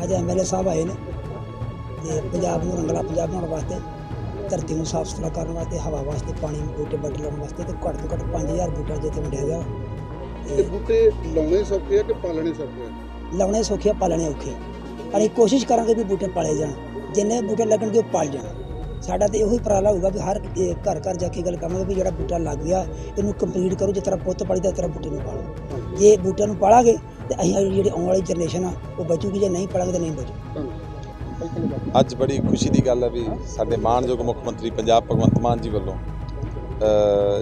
ਸਾਹਿਬ ਆਏ ਨੇ ਤੇ ਪੰਜਾਬ ਨੂੰ ਰੰਗਲਾ ਪੰਜਾਬ ਬਣਾਉਣ ਵਾਸਤੇ ਧਰਤੀ ਨੂੰ ਸਾਫ਼ ਸੁਥਰਾ ਕਰਨ ਵਾਸਤੇ ਹਵਾ ਵਾਸਤੇ ਪਾਣੀ ਬੂਟੇ ਵੱਢ ਲਾਉਣ ਵਾਸਤੇ ਤੇ ਘੱਟ ਤੋਂ ਘੱਟ 5000 ਬੂਟਾ ਜਿੱਥੇ ਵੰਡਿਆ ਗਿਆ। ਤੇ ਬੂਟੇ ਲਾਉਣੇ ਸੌਖੇ ਆ ਕਿ ਪਾਲਣੇ ਸੌਖੇ ਆ? ਲਾਉਣੇ ਸੌਖੇ ਆ, ਪਾਲਣੇ ਔਖੇ ਅਸੀਂ ਕੋਸ਼ਿਸ਼ ਕਰਾਂਗੇ ਵੀ ਬੂਟੇ ਪਾਲੇ ਜਾਣ। ਜਿੰਨੇ ਬੂਟੇ ਲੱਗਣਗੇ ਉਹ ਪਾਲ ਜਾਣ। ਸਾਡਾ ਤੇ ਇਹੋ ਹੀ ਉਪਰਾਲਾ ਹੋਊਗਾ ਵੀ ਹਰ ਇਹ ਘਰ ਘਰ ਜਾ ਕੇ ਗੱਲ ਕਰਾਂਗੇ ਵੀ ਜਿਹੜਾ ਬੂਟਾ ਲੱਗ ਗਿਆ ਇਹਨੂੰ ਕੰਪਲੀਟ ਕਰੋ ਜਿਸ ਤਰ੍ਹਾਂ ਪੁੱਤ ਪਾਲੀ ਦਾ ਤਰ੍ਹਾਂ ਬੂਟੇ ਨੂੰ ਪਾਲੋ। ਜੇ ਬੂਟਿਆਂ ਨੂੰ ਪਾਲਾਂਗੇ ਤੇ ਅਸੀਂ ਜਿਹੜੀ ਆਉਣ ਵਾਲੀ ਜਨਰੇਸ਼ਨ ਆ, ਉਹ ਬਚੂਗੀ ਜੇ ਨਹੀਂ ਪਾਲਾਂਗੇ ਤਾਂ ਨਹੀਂ ਬਚੂ। ਅੱਜ ਬੜੀ ਖੁਸ਼ੀ ਦੀ ਗੱਲ ਹੈ ਵੀ ਸਾਡੇ ਮਾਣਯੋਗ ਮੁੱਖ ਮੰਤਰੀ ਪੰਜਾਬ ਭਗਵੰਤ ਮਾਨ ਜੀ ਵੱਲੋਂ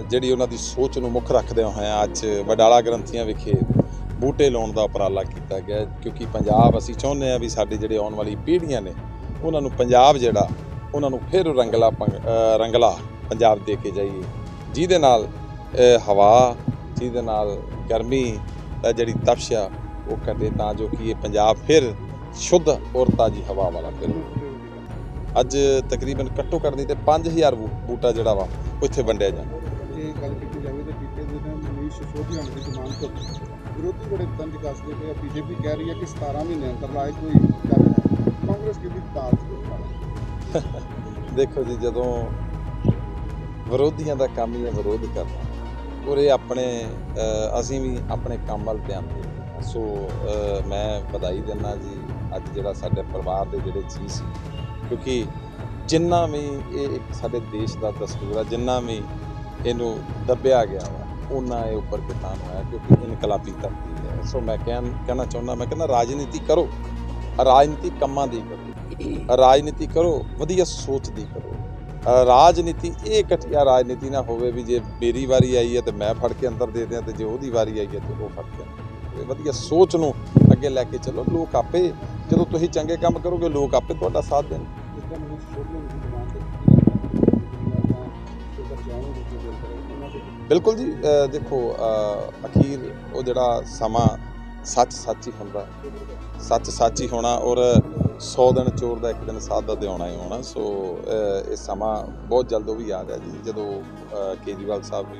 ਜਿਹੜੀ ਉਹਨਾਂ ਦੀ ਸੋਚ ਨੂੰ ਮੁੱਖ ਰੱਖਦਿਆਂ ਹੋਇਆਂ ਅੱਜ ਵਡਾਲਾ ਗ੍ਰੰਥੀਆਂ ਵਿਖੇ ਬੂਟੇ ਲਾਉਣ ਦਾ ਉਪਰਾਲਾ ਕੀਤਾ ਗਿਆ ਕਿਉਂਕਿ ਪੰਜਾਬ ਅਸੀਂ ਚਾਹੁੰਦੇ ਹਾਂ ਵੀ ਸਾਡੇ ਜਿਹੜੇ ਆਉਣ ਵਾਲੀ ਪੀੜ੍ਹੀਆਂ ਨੇ, ਉਹਨਾਂ ਨੂੰ ਪੰਜਾਬ ਜਿਹੜਾ, ਉਹਨਾਂ ਨੂੰ ਫਿਰ ਰੰਗਲਾ ਪੰਗ- ਰੰਗਲਾ ਪੰਜਾਬ ਦੇ ਕੇ ਜਾਈਏ। ਜਿਹਦੇ ਨਾਲ ਹਵਾ, ਜਿਹਦੇ ਨਾਲ ਗਰਮੀ ਦਾ ਜਿਹੜੀ ਤਪਸ਼ ਆ ਉਹ ਘਟੇ ਤਾਂ ਜੋ ਕਿ ਇਹ ਪੰਜਾਬ ਫਿਰ ਸ਼ੁੱਧ ਔਰ ਤਾਜੀ ਹਵਾ ਵਾਲਾ ਫਿਰ ਅੱਜ ਤਕਰੀਬਨ ਘੱਟੋ ਘੱਟ ਨਹੀਂ ਤੇ 5000 ਬੂ- ਬੂਟਾ ਜਿਹੜਾ ਵਾ ਇੱਥੇ ਵੰਡਿਆ ਜਾਂਦਾ। ਜੇ ਗੱਲ ਕੀਤੀ ਜਾਵੇ ਤਾਂ ਬੀਤੇ ਦਿਨ ਮਨੀਸ਼ ਸਿਸੋਦੀਆ ਦੀ ਜ਼ਮਾਨਤ ਤੋਂ ਵਿਰੋਧੀ ਬੜੇ ਤੰਜ ਕੱਸਦੇ ਪਏ ਆ। ਬੀਜੇਪੀ ਕਹਿ ਰਹੀ ਹੈ ਕਿ 17 ਮਹੀਨੇ ਅੰਦਰ ਲਾਏ ਕੋਈ ਗੱਲ ਕਾਂਗਰਸ ਕਿਹਦੀ ਤਾਲ ਚ ਦੇਖੋ ਜੀ ਜਦੋਂ ਵਿਰੋਧੀਆਂ ਦਾ ਕੰਮ ਹੀ ਹੈ ਵਿਰੋਧ ਕਰਨਾ। ਔਰ ਇਹ ਆਪਣੇ ਅਸੀਂ ਵੀ ਆਪਣੇ ਕੰਮ ਵੱਲ ਧਿਆਨ ਦੇ ਸੋ ਮੈਂ ਵਧਾਈ ਦਿੰਦਾ ਜੀ ਅੱਜ ਜਿਹੜਾ ਸਾਡੇ ਪਰਿਵਾਰ ਦੇ ਜਿਹੜੇ ਜੀ ਸੀ। ਕਿਉਂਕਿ ਜਿੰਨਾ ਵੀ ਇਹ ਇੱਕ ਸਾਡੇ ਦੇਸ਼ ਦਾ ਦਸਤੂਰ ਆ, ਜਿੰਨਾ ਵੀ ਇਹਨੂੰ ਦੱਬਿਆ ਗਿਆ ਵਾ ਉਹਨਾਂ ਇਹ ਉੱਪਰ ਕਿਤਾਨ ਹੋਇਆ ਕਿਉਂਕਿ ਇਨਕਲਾਬੀ ਧਰਤੀ ਹੈ ਸੋ, ਮੈਂ ਕਹਿਣ, ਕਹਿਣਾ ਚਾਹੁੰਦਾ, ਮੈਂ ਕਹਿੰਦਾ ਰਾਜਨੀਤੀ ਕਰੋ। ਰਾਜਨੀਤੀ ਕੰਮਾਂ ਦੀ ਕਰੋ। ਰਾਜਨੀਤੀ ਕਰੋ, ਵਧੀਆ ਸੋਚ ਦੀ ਕਰੋ। ਰਾਜਨੀਤੀ ਇਹ ਘਟੀਆ ਰਾਜਨੀਤੀ ਨਾ ਹੋਵੇ ਵੀ ਜੇ ਮੇਰੀ ਵਾਰੀ ਆਈ ਹੈ ਤੇ ਮੈਂ ਫੜ ਕੇ ਅੰਦਰ ਦੇ ਦਿਆਂ ਤੇ ਜੇ ਉਹਦੀ ਵਾਰੀ ਆਈ ਹੈ ਤੇ ਉਹ ਫੜ ਕੇ ਵਧੀਆ ਸੋਚ ਨੂੰ ਅੱਗੇ ਲੈ ਕੇ ਚੱਲੋ। ਲੋਕ ਆਪੇ ਜਦੋਂ ਤੁਸੀਂ ਚੰਗੇ ਕੰਮ ਕਰੋਗੇ ਲੋਕ ਆਪੇ ਤੁਹਾਡਾ ਸਾਥ ਦੇਣ। ਬਿਲਕੁਲ ਜੀ ਦੇਖੋ ਅਖੀਰ ਉਹ ਜਿਹੜਾ ਸਮਾਂ ਸੱਚ ਸੱਚ ਹੀ ਹੁੰਦਾ। ਸੱਚ ਸੱਚ ਹੀ ਹੋਣਾ ਔਰ 100 ਦਿਨ ਚੋਰ ਦਾ ਇੱਕ ਦਿਨ ਸਾਧ ਦਾ ਤੇ ਹੀ ਹੋਣਾ। ਸੋ ਇਹ ਸਮਾਂ ਬਹੁਤ ਜਲਦ ਉਹ ਵੀ ਆ ਗਿਆ ਜੀ। ਜਦੋਂ ਅ, ਕੇਜਰੀਵਾਲ ਸਾਹਿਬ ਵੀ